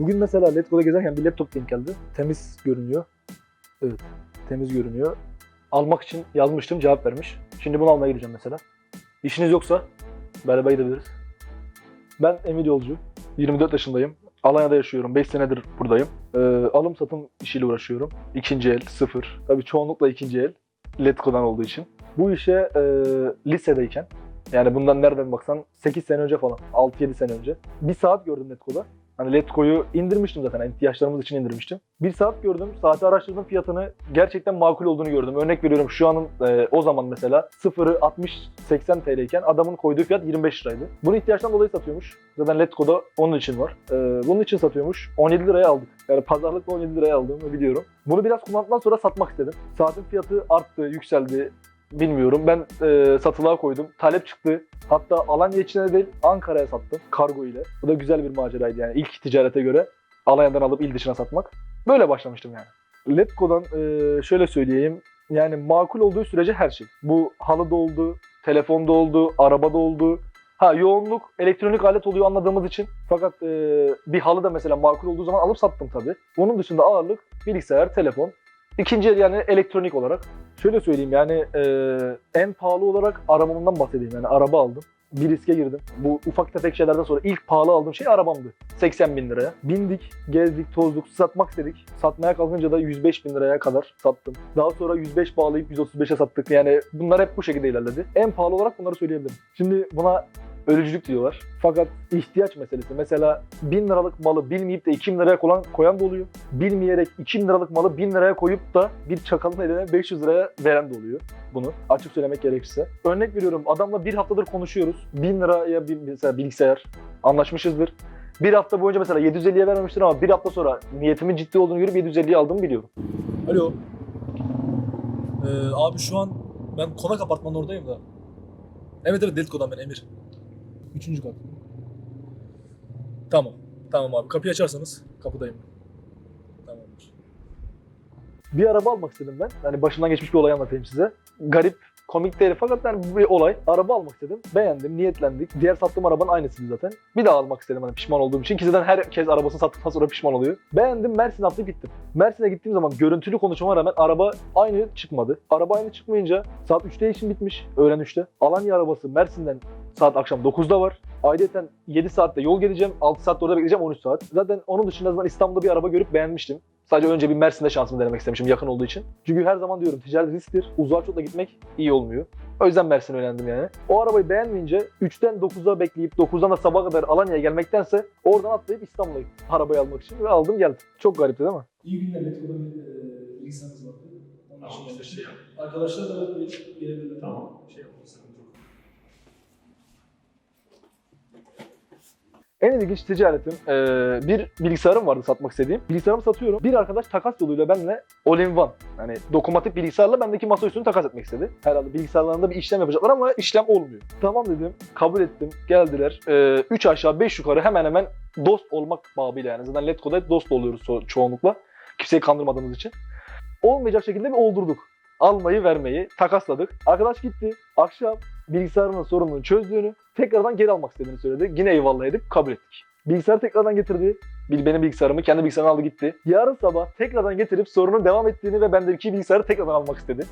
Bugün mesela Letgo'da gezerken bir laptop denk geldi. Temiz görünüyor. Evet, temiz görünüyor. Almak için yazmıştım, cevap vermiş. Şimdi bunu almaya gideceğim mesela. İşiniz yoksa beraber gidebiliriz. Ben Emir Yolcu. 24 yaşındayım. Alanya'da yaşıyorum. 5 senedir buradayım. Ee, alım satım işiyle uğraşıyorum. İkinci el, sıfır. Tabii çoğunlukla ikinci el. Letgo'dan olduğu için. Bu işe e, lisedeyken, yani bundan nereden baksan 8 sene önce falan, 6-7 sene önce. Bir saat gördüm Letgo'da. Hani Letgo'yu indirmiştim zaten, yani ihtiyaçlarımız için indirmiştim. Bir saat gördüm, saati araştırdım fiyatını gerçekten makul olduğunu gördüm. Örnek veriyorum şu anın e, o zaman mesela sıfırı 60-80 TL iken adamın koyduğu fiyat 25 liraydı. Bunu ihtiyaçtan dolayı satıyormuş. Zaten Letgo'da onun için var. E, bunun için satıyormuş. 17 liraya aldık. Yani pazarlıkla 17 liraya aldığımı biliyorum. Bunu biraz kullandıktan sonra satmak istedim. Saatin fiyatı arttı, yükseldi. Bilmiyorum. Ben e, satılığa koydum. Talep çıktı. Hatta Alanya içine değil Ankara'ya sattım kargo ile. Bu da güzel bir maceraydı yani ilk ticarete göre Alanya'dan alıp il dışına satmak. Böyle başlamıştım yani. Letgo'dan e, şöyle söyleyeyim. Yani makul olduğu sürece her şey. Bu halıda oldu, telefonda oldu, arabada oldu. Ha yoğunluk elektronik alet oluyor anladığımız için. Fakat e, bir halı da mesela makul olduğu zaman alıp sattım tabii. Onun dışında ağırlık bilgisayar, telefon. İkinci el yani elektronik olarak. Şöyle söyleyeyim yani e, en pahalı olarak arabamdan bahsedeyim. Yani araba aldım. Bir riske girdim. Bu ufak tefek şeylerden sonra ilk pahalı aldığım şey arabamdı. 80 bin liraya. Bindik, gezdik, tozduk, satmak istedik. Satmaya kalkınca da 105 bin liraya kadar sattım. Daha sonra 105 bağlayıp 135'e sattık. Yani bunlar hep bu şekilde ilerledi. En pahalı olarak bunları söyleyebilirim. Şimdi buna ölücülük diyorlar. Fakat ihtiyaç meselesi. Mesela 1000 liralık malı bilmeyip de 2000 liraya koyan, koyan da oluyor. Bilmeyerek 2000 liralık malı 1000 liraya koyup da bir çakalın eline 500 liraya veren de oluyor bunu. Açık söylemek gerekirse. Örnek veriyorum adamla bir haftadır konuşuyoruz. 1000 liraya bir mesela bilgisayar anlaşmışızdır. Bir hafta boyunca mesela 750'ye vermemiştir ama bir hafta sonra niyetimin ciddi olduğunu görüp 750'ye aldığımı biliyorum. Alo. Ee, abi şu an ben konak apartmanın oradayım da. Evet evet Deliko'dan ben Emir. Üçüncü kat. Tamam. Tamam abi. Kapıyı açarsanız kapıdayım. Tamamdır. Bir araba almak istedim ben. Yani başımdan geçmiş bir olay anlatayım size. Garip, komik değil fakat yani bir olay. Araba almak istedim. Beğendim, niyetlendik. Diğer sattığım arabanın aynısıydı zaten. Bir daha almak istedim hani pişman olduğum için. Ki zaten herkes arabasını sattıktan sonra pişman oluyor. Beğendim, Mersin'e atlayıp gittim. Mersin'e gittiğim zaman görüntülü konuşmama rağmen araba aynı çıkmadı. Araba aynı çıkmayınca saat 3'te işim bitmiş. Öğlen 3'te. Alanya arabası Mersin'den saat akşam 9'da var. Ayrıca 7 saatte yol geleceğim, 6 saatte orada bekleyeceğim 13 saat. Zaten onun dışında zaten İstanbul'da bir araba görüp beğenmiştim. Sadece önce bir Mersin'de şansımı denemek istemişim yakın olduğu için. Çünkü her zaman diyorum ticaret risktir. Uzağa çok da gitmek iyi olmuyor. O yüzden Mersin'e öğrendim yani. O arabayı beğenmeyince 3'ten 9'a bekleyip 9'dan da sabaha kadar Alanya'ya gelmektense oradan atlayıp İstanbul'a gittim arabayı almak için ve aldım geldim. Çok garipti değil mi? İyi günler. Deliko'dan bir e, vardı. Onun için şey yap. Arkadaşlar da bir gelebilirler. Tamam. Şey yapalım. Sıkıntı yok. En ilginç ticaretim eee, bir bilgisayarım vardı satmak istediğim. Bilgisayarımı satıyorum. Bir arkadaş takas yoluyla benimle all-in-one yani dokunmatik bilgisayarla bendeki masaüstünü takas etmek istedi. Herhalde bilgisayarlarında bir işlem yapacaklar ama işlem olmuyor. Tamam dedim, kabul ettim, geldiler. 3 aşağı 5 yukarı hemen hemen dost olmak babıyla yani. Zaten Letgo'da hep dost oluyoruz ço- çoğunlukla. Kimseyi kandırmadığımız için. Olmayacak şekilde bir oldurduk. Almayı vermeyi takasladık. Arkadaş gitti. Akşam bilgisayarının sorununu çözdüğünü, tekrardan geri almak istediğini söyledi. Yine eyvallah edip kabul ettik. Bilgisayarı tekrardan getirdi. Bil- Benim bilgisayarımı kendi bilgisayarını aldı gitti. Yarın sabah tekrardan getirip sorunun devam ettiğini ve bendeki bilgisayarı tekrardan almak istedi.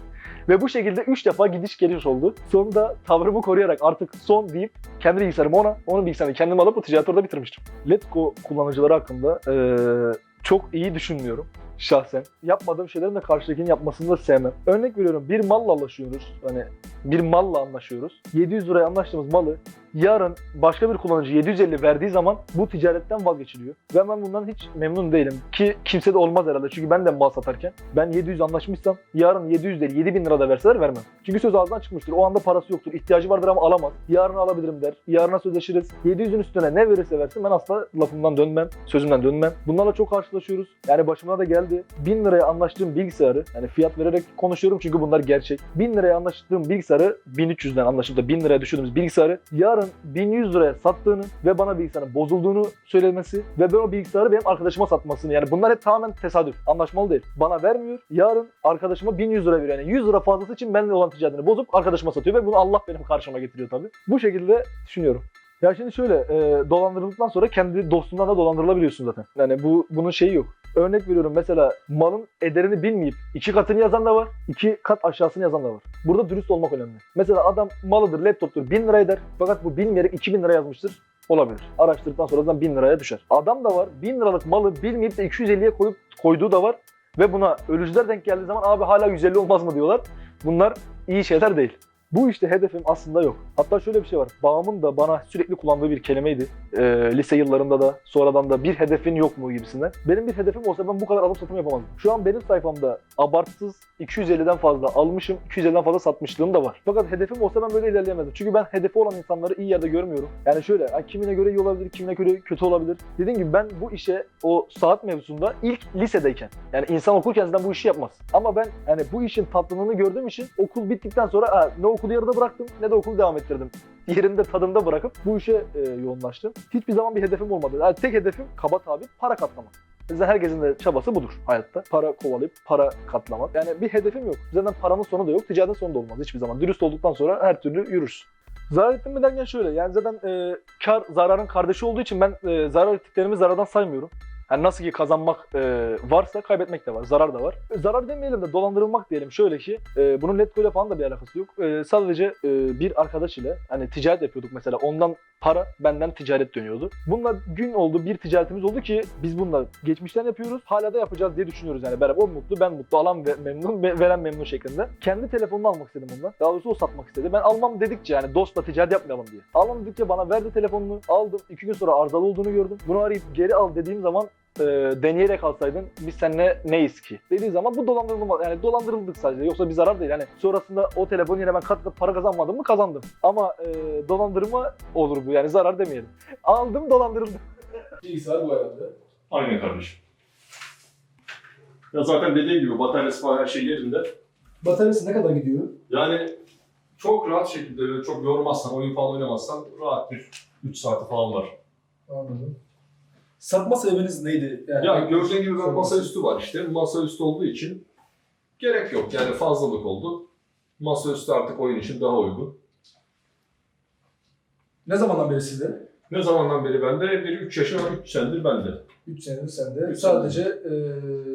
Ve bu şekilde 3 defa gidiş geliş oldu. Sonunda tavrımı koruyarak artık son deyip kendi bilgisayarımı ona, onun bilgisayarını kendim alıp bu ticareti orada bitirmiştim. Letgo kullanıcıları hakkında eee, çok iyi düşünmüyorum şahsen. Yapmadığım şeylerin de karşıdakinin yapmasını da sevmem. Örnek veriyorum bir malla anlaşıyoruz. Hani bir malla anlaşıyoruz. 700 liraya anlaştığımız malı yarın başka bir kullanıcı 750 verdiği zaman bu ticaretten vazgeçiliyor. Ve ben bundan hiç memnun değilim. Ki kimse de olmaz herhalde. Çünkü ben de mal satarken ben 700 anlaşmışsam yarın 700 değil 7000 lira da verseler vermem. Çünkü söz ağzından çıkmıştır. O anda parası yoktur. İhtiyacı vardır ama alamaz. Yarın alabilirim der. Yarına sözleşiriz. 700'ün üstüne ne verirse versin ben asla lafımdan dönmem. Sözümden dönmem. Bunlarla çok karşılaşıyoruz. Yani başıma da geldi. 1000 liraya anlaştığım bilgisayarı yani fiyat vererek konuşuyorum çünkü bunlar gerçek. 1000 liraya anlaştığım bilgisayarı 1300'den anlaşıp da 1000 liraya düşürdüğümüz bilgisayarı yarın 1100 liraya sattığını ve bana bilgisayarın bozulduğunu söylemesi ve ben o bilgisayarı benim arkadaşıma satmasını yani bunlar hep tamamen tesadüf. Anlaşmalı değil. Bana vermiyor. Yarın arkadaşıma 1100 lira veriyor. Yani 100 lira fazlası için benimle olan ticaretini bozup arkadaşıma satıyor ve bunu Allah benim karşıma getiriyor tabii. Bu şekilde düşünüyorum. Ya şimdi şöyle e, dolandırıldıktan sonra kendi dostundan da dolandırılabiliyorsun zaten. Yani bu bunun şeyi yok. Örnek veriyorum mesela malın ederini bilmeyip iki katını yazan da var, iki kat aşağısını yazan da var. Burada dürüst olmak önemli. Mesela adam malıdır, laptoptur 1000 lira eder fakat bu bilmeyerek 2000 lira yazmıştır. Olabilir. Araştırdıktan sonra zaten 1000 liraya düşer. Adam da var 1000 liralık malı bilmeyip de 250'ye koyup koyduğu da var. Ve buna ölücüler denk geldiği zaman abi hala 150 olmaz mı diyorlar. Bunlar iyi şeyler değil. Bu işte hedefim aslında yok. Hatta şöyle bir şey var. Babamın da bana sürekli kullandığı bir kelimeydi. Ee, lise yıllarında da sonradan da bir hedefin yok mu gibisinden. Benim bir hedefim olsa ben bu kadar alım satım yapamazdım. Şu an benim sayfamda abartsız 250'den fazla almışım, 250'den fazla satmışlığım da var. Fakat hedefim olsa ben böyle ilerleyemezdim. Çünkü ben hedefi olan insanları iyi yerde görmüyorum. Yani şöyle, kimine göre iyi olabilir, kimine göre kötü olabilir. Dediğim gibi ben bu işe o saat mevzusunda ilk lisedeyken, yani insan okurken zaten bu işi yapmaz. Ama ben yani bu işin tatlılığını gördüğüm için okul bittikten sonra ha, ne okulu yarıda bıraktım ne de okulu devam ettirdim. Yerinde tadında bırakıp bu işe e, yoğunlaştım. Hiçbir zaman bir hedefim olmadı. Yani tek hedefim kaba tabi para katlamak. Zaten herkesin de çabası budur hayatta. Para kovalayıp para katlamak. Yani bir hedefim yok. Zaten paranın sonu da yok, ticaretin sonu da olmaz hiçbir zaman. Dürüst olduktan sonra her türlü yürürsün. Zarar ettim mi derken şöyle, yani zaten e, kar zararın kardeşi olduğu için ben e, zarar ettiklerimi zarardan saymıyorum. Yani nasıl ki kazanmak e, varsa kaybetmek de var, zarar da var. E, zarar demeyelim de dolandırılmak diyelim şöyle ki, e, bunun Letgo ile falan da bir alakası yok. E, sadece e, bir arkadaş ile hani ticaret yapıyorduk mesela, ondan para benden ticaret dönüyordu. Bununla gün oldu, bir ticaretimiz oldu ki biz bununla geçmişten yapıyoruz, hala da yapacağız diye düşünüyoruz yani beraber. O mutlu, ben mutlu, alan ve- memnun, ve- veren memnun şeklinde. Kendi telefonunu almak istedim ondan. Daha doğrusu o satmak istedi. Ben almam dedikçe yani dostla ticaret yapmayalım diye. Almam dedikçe bana verdi telefonunu, aldım. İki gün sonra arızalı olduğunu gördüm. Bunu arayıp geri al dediğim zaman e, deneyerek alsaydın biz seninle neyiz ki? Dediği zaman bu dolandırılma yani dolandırıldık sadece yoksa bir zarar değil. Yani sonrasında o telefon yine ben kat kat para kazanmadım mı kazandım. Ama e, dolandırma olur bu yani zarar demeyelim. Aldım dolandırıldım. Bilgisayar bu herhalde. Aynen kardeşim. Ya zaten dediğim gibi bataryası falan her şey yerinde. Bataryası ne kadar gidiyor? Yani çok rahat şekilde çok yormazsan, oyun falan oynamazsan rahat bir 3 saati falan var. Anladım. Satma sebebiniz neydi? Yani Ya gördüğün gibi ben masaüstü var işte. Masaüstü olduğu için gerek yok. Yani fazlalık oldu. Masaüstü artık oyun için daha uygun. Ne zamandan beri sizde? Ne zamandan beri bende? Biri 3 yaşım var, 3 senedir bende. 3 senedir sende. Üç Sadece e,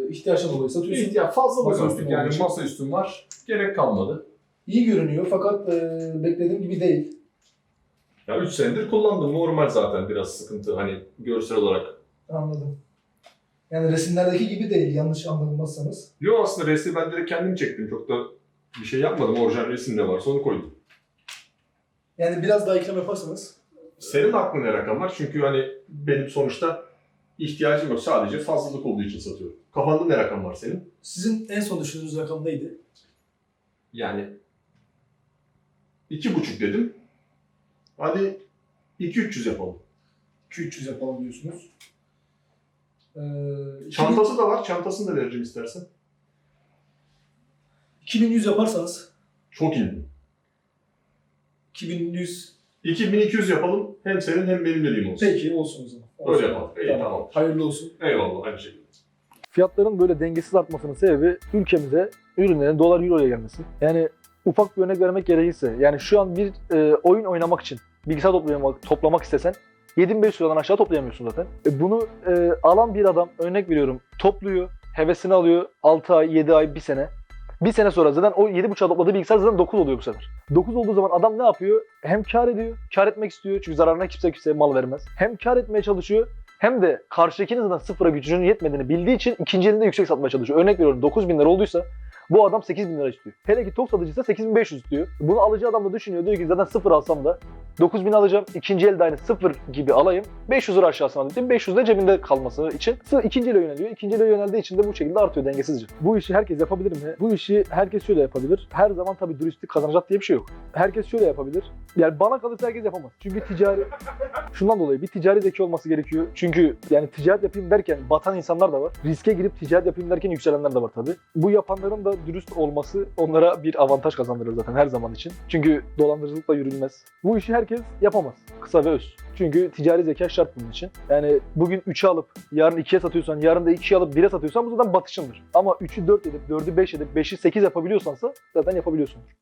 ihtiyaçtan dolayı satıyorsun. Ya fazlalık Masaüstü artık olduğu yani için. masaüstüm var. Gerek kalmadı. İyi görünüyor fakat e, beklediğim gibi değil. Ya 3 senedir kullandım. Normal zaten biraz sıkıntı hani görsel olarak. Anladım. Yani resimlerdeki gibi değil yanlış anlamazsanız. Yo aslında resmi ben direkt kendim çektim. Çok da bir şey yapmadım. Orijinal resim ne varsa onu koydum. Yani biraz daha ikram yaparsanız. Senin aklında ne rakam var? Çünkü hani benim sonuçta ihtiyacım yok. Sadece fazlalık olduğu için satıyorum. Kafanda ne rakam var senin? Sizin en son düşündüğünüz rakam neydi? Yani iki buçuk dedim. Hadi 2-300 yapalım. 2-300 yapalım diyorsunuz. Ee, Çantası da var. Çantasını da vereceğim istersen. 2100 yaparsanız Çok iyi. 2100 2200 yapalım. Hem senin hem benim dediğim olsun. peki olsun o zaman. Olsun. Öyle yapalım. İyi tamam. Hayırlı olsun. Eyvallah aynı şekilde. Fiyatların böyle dengesiz artmasının sebebi ülkemize ürünlerin dolar euro ile gelmesi. Yani ufak bir örnek vermek gerekirse yani şu an bir e, oyun oynamak için bilgisayar toplamak, toplamak istesen 7500 liradan aşağı toplayamıyorsun zaten. E, bunu e, alan bir adam örnek veriyorum topluyor, hevesini alıyor 6 ay, 7 ay, 1 sene. Bir sene sonra zaten o 7.5'a topladığı bilgisayar zaten 9 oluyor bu sefer. 9 olduğu zaman adam ne yapıyor? Hem kar ediyor, kar etmek istiyor çünkü zararına kimse kimseye mal vermez. Hem kar etmeye çalışıyor hem de karşıdakinin zaten sıfıra gücünün yetmediğini bildiği için ikinci elinde yüksek satmaya çalışıyor. Örnek veriyorum 9000 bin lira olduysa bu adam 8000 bin lira istiyor. Hele ki tok satıcıysa 8500 istiyor. Bunu alıcı adam da düşünüyor. Diyor ki zaten sıfır alsam da 9000 alacağım. ikinci elde aynı sıfır gibi alayım. 500 lira aşağısına alayım. 500 de cebinde kalması için ikinci ele yöneliyor. İkinci ele yöneldiği için de bu şekilde artıyor dengesizce. Bu işi herkes yapabilir mi? Bu işi herkes şöyle yapabilir. Her zaman tabii dürüstlük kazanacak diye bir şey yok. Herkes şöyle yapabilir. Yani bana kalırsa herkes yapamaz. Çünkü ticari Şundan dolayı bir ticari zeki olması gerekiyor. Çünkü yani ticaret yapayım derken batan insanlar da var. Riske girip ticaret yapayım derken yükselenler de var tabii. Bu yapanların da dürüst olması onlara bir avantaj kazandırır zaten her zaman için. Çünkü dolandırıcılıkla yürünmez. Bu işi herkes yapamaz. Kısa ve öz. Çünkü ticari zeka şart bunun için. Yani bugün 3'e alıp yarın 2'ye satıyorsan, yarın da 2'ye alıp 1'e satıyorsan bu zaten batışındır. Ama 3'ü 4 edip, 4'ü 5 edip, 5'i 8 yapabiliyorsansa zaten yapabiliyorsundur.